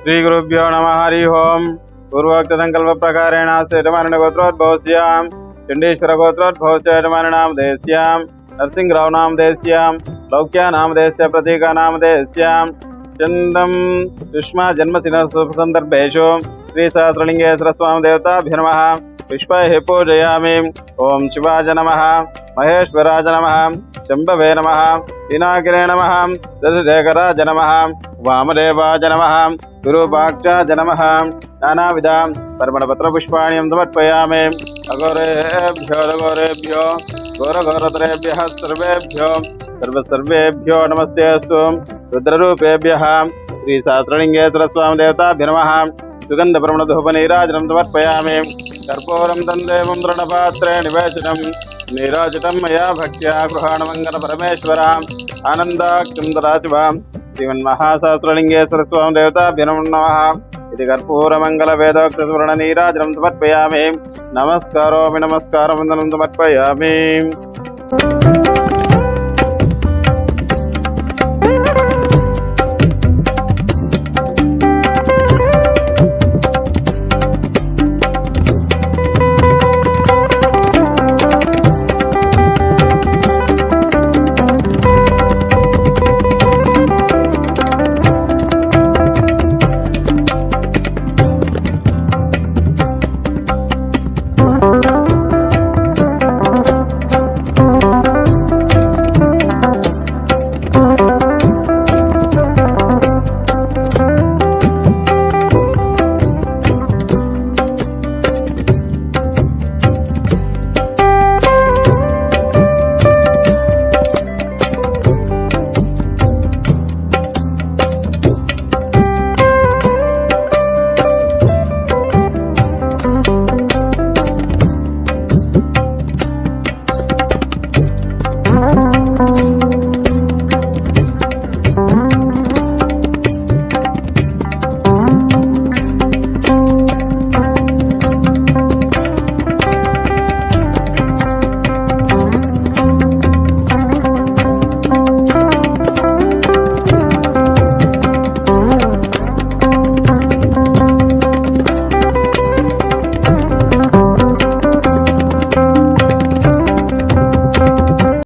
श्रीगुरुभ्यो नम, हरि ओम। पूर्वोक्त संकल्प प्रकारेण श्रीरमण गोत्रोद्भवस्याम चंडीश्वर गोत्रोद्भवस्यमाणाम देश्याम नरसिंह राव नाम देश्याम। लौक्या नाम देश प्रतीका नाम प्रतीकानामधेयस्यां चन्दं युष्मा जन्मसिनसन्दर्भेषु श्रीसहस्रलिङ्गेश्वरस्वामिदेवताभ्य नमः पुष्पैः पूजयामि। ॐ शिवाय नमः। महेश्वराय नमः। शम्भवे नमः। पिनाकिरे नमः। दशशेखराय नमः। वामदेवाय नमः। गुरुपाक्षाय नमः। नानाविधां पर्वणपत्रपुष्पाणि समर्पयामि। अघोरेभ्यो, रघोरेभ्यो घोरघोरतरेभ्यः सर्वेभ्यो। సర్వేభ్యో నమస్తేస్తు రుద్రూపేభ్య శ్రీశాస్త్రలింగేశ్వర స్వామి దేవతాభ్య నమ సుగంధ ప్రమణధూపనీరాజనం సమర్పయామి కర్పూరం తందేవం దృఢపాత్రే నివేశనం నీరాజటం మయా భక్త్యా గృహాణమంగళ పరమేశ్వరాం ఆనందాక్షిందరాశివాం శ్రీమన్మహాశాస్త్రలింగేశ్వర స్వామి దేవతాభ్య నమ ఇది కర్పూరమంగళ వేదోక్త స్మరణ నీరాజనం సమర్పయామి నమస్కారోమి నమస్కారం వందనం సమర్పయామి